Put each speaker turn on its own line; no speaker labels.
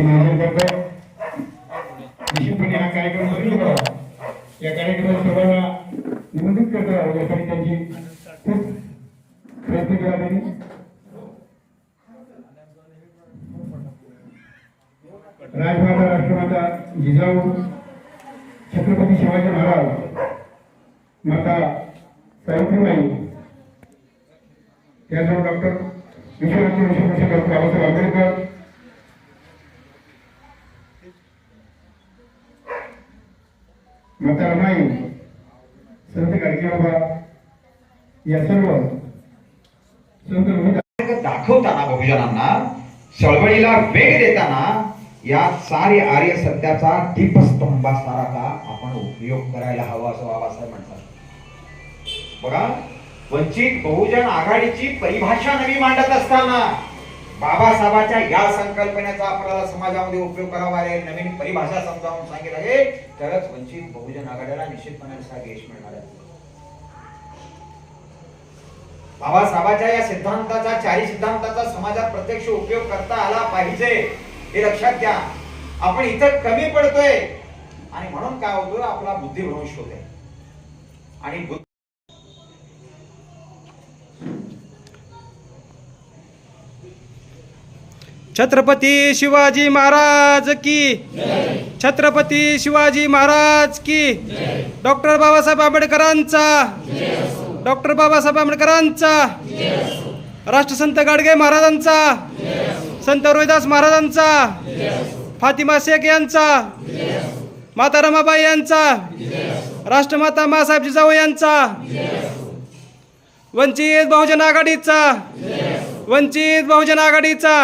ते मागणी करतात निश्चितपणे हा कार्यक्रम सुरू करावा या कार्यक्रमात सर्वांना निमंत्रित करता यासाठी त्यांची. खूप प्रयत्न केला राजमाता राष्ट्रमाता जिजाऊ छत्रपती शिवाजी महाराज माता सावित्रीबाई त्याचबरोबर डॉक्टर विश्वनाथ डॉक्टर बाबासाहेब आंबेडकर माता रमाई संत गाडगेबाबा या सर्व संत
दाखवताना बहुजनांना चळवळीला वेग देताना या सारे आर्य सत्याचा दीपस्तंभ दीपस्तंभासारखा आपण उपयोग करायला हवा असं बाबासाहेब म्हणतात. बघा वंचित बहुजन आघाडीची परिभाषा नवी मांडत असताना बाबासाहेबांच्या या संकल्पनेचा आपल्याला समाजामध्ये उपयोग करावा लागेल. नवीन परिभाषा समजावून सांगितलं आहे. तरच वंचित बहुजन आघाड्याला निश्चितपणे असा यश मिळणार आहे. बाबासाहेबांच्या या सिद्धांताचा चारी सिद्धांताचा समाजात प्रत्यक्ष उपयोग करता आला पाहिजे. हे लक्षात घ्या. आपण इथं कमी पडतोय. आणि म्हणून काय होतोय आपला बुद्धिभ्रंश होते आणि
छत्रपती शिवाजी महाराज की छत्रपती शिवाजी महाराज की डॉक्टर बाबासाहेब आंबेडकरांचा डॉक्टर बाबासाहेब आंबेडकरांचा राष्ट्रसंत गाडगे महाराजांचा संत रोहिदास महाराजांचा फातिमा शेख यांचा माता रमाबाई यांचा राष्ट्रमाता मासाहेब जिजाऊ यांचा वंचित बहुजन आघाडीचा वंचित बहुजन आघाडीचा.